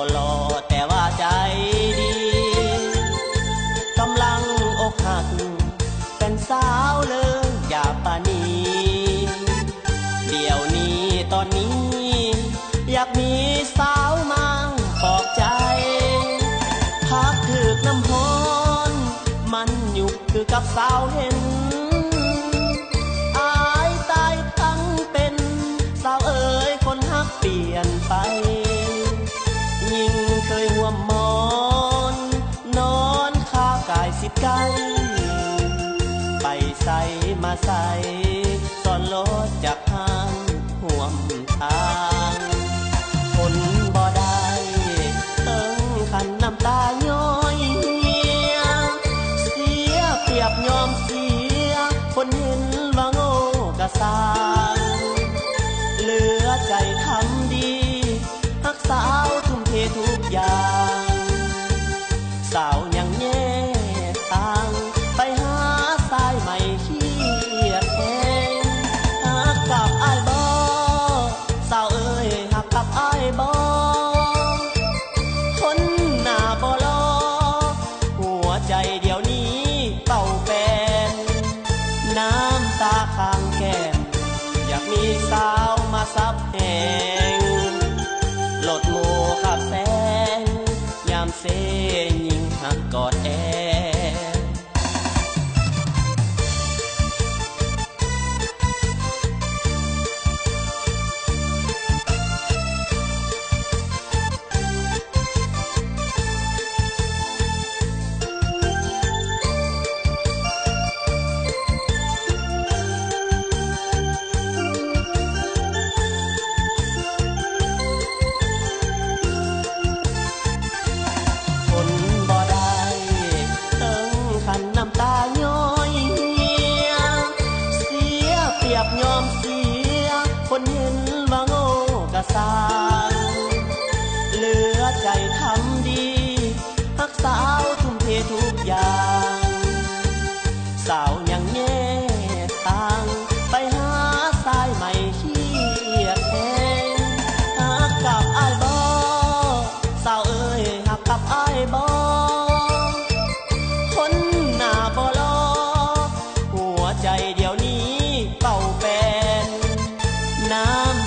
บ่หล่อแต่ว่าใจดีกำลังอกหัก เป็นสาวเลิกอย่าปานีเดี๋ยวนี้ตอนนี้ อยากมีสาวมาปอบใจ พักถึกน้ำหอน มันอยู่คือกับสาวเห็น ใจ ไปใส่มาใส่ซ่อนรถจากทางห่วมทางคนบ่ได้เติงขันน้ำตาย้อยเหียเสียเปรียบยอมเสีย คนเห็นว่าโง่กะสา เสยิงหักกอดแอ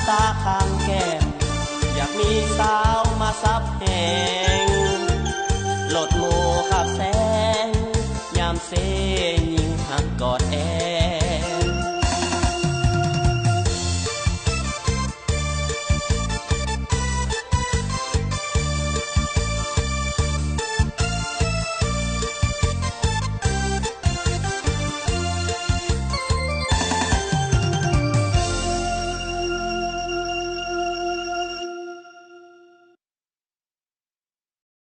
ตาข้างแก้ม อยากมีสาวมาซับแหงหลดโมขับแสง ยามเซยิงหักกอดแอ